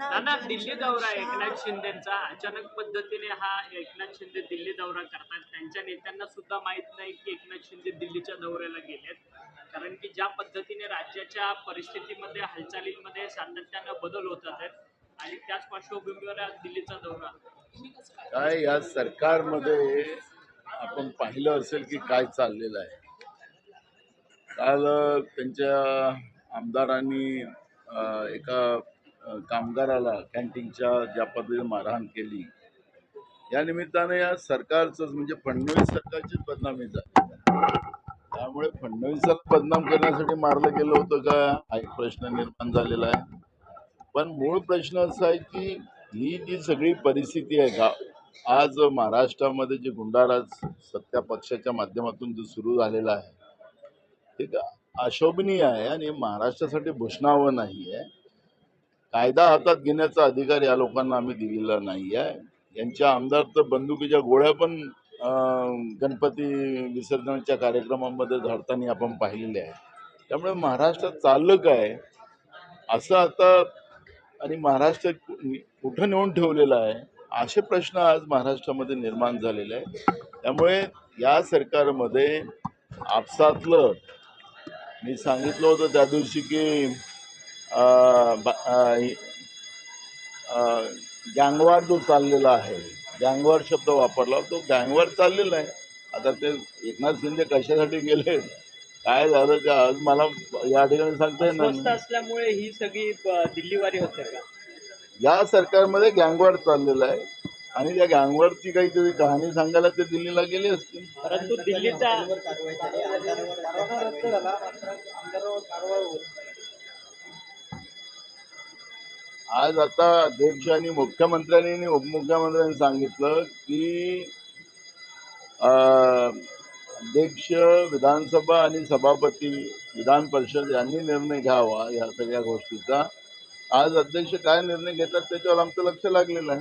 नाना दिल्ली दौरा एकनाथ शिंदेचा अचानक पद्धतीने हा एकनाथ शिंदे दिल्ली दौरा करतात. त्यांच्या नेत्यांना सुद्धा माहीत नाही की एकनाथ शिंदे दिल्लीच्या दौऱ्याला गेलेत. कारण की ज्या पद्धतीने राज्याच्या परिस्थितीमध्ये हालचालींमध्ये सातत्यानं बदल होतात आहेत आणि त्याच पार्श्वभूमीवर आज दिल्लीचा दौरा. काय या सरकारमध्ये आपण पाहिलं असेल की काय चाललेलं आहे? काल त्यांच्या आमदारांनी एका कामगाराला कॅन्टीनच्या ज्या पद्धतीने मारहाण केली या निमित्ताने या सरकारचंच म्हणजे फडणवीस सरकारचीच बदनामी झाली. त्यामुळे फडणवीसाला बदनाम करण्यासाठी मारलं गेलं होतं का? हा एक प्रश्न निर्माण झालेला आहे. पण मूळ प्रश्न असा आहे की ही जी सगळी परिस्थिती आहे का? आज महाराष्ट्रामध्ये जे गुंडाराज सत्ता पक्षाच्या माध्यमातून जो सुरू झालेला आहे ते अशोभनीय आहे आणि महाराष्ट्रासाठी भूषणावं नाही आहे कायदा हातात घेण्याचा अधिकार या लोकांना आम्ही दिलेला नाही आहे यांच्या आमदार तर बंदुकीच्या गोळ्या पण गणपती विसर्जनाच्या कार्यक्रमामध्ये झाडताना आपण पाहिलेले आहे त्यामुळे महाराष्ट्रात चाललं काय? असं आता आणि महाराष्ट्र कुठं नेऊन ठेवलेलं आहे? असे प्रश्न आज महाराष्ट्रामध्ये निर्माण झालेले आहे त्यामुळे या सरकारमध्ये आपसातलं मी सांगितलं होतं त्या दिवशी की गँगवार जो चाललेला आहे गँगवार शब्द वापरला तो गँगवार चाललेला आहे. आता ते एकनाथ शिंदे कशासाठी गेले? काय झालं का? आज मला या ठिकाणी सांगता येणार. असल्यामुळे ही सगळी दिल्लीवारी होते का? या सरकारमध्ये गँगवार चाललेला आहे आणि त्या गँगवारची काहीतरी कहाणी सांगायला ते दिल्लीला गेले असतील. परंतु दिल्लीचा आज आता अध्यक्ष आणि मुख्यमंत्र्यांनी आणि उपमुख्यमंत्र्यांनी सांगितलं की अं, अध्यक्ष विधानसभा आणि सभापती विधान परिषद यांनी निर्णय घ्यावा या सगळ्या गोष्टीचा. आज अध्यक्ष काय निर्णय घेतात त्याच्यावर आमचं लक्ष लागलेलं आहे.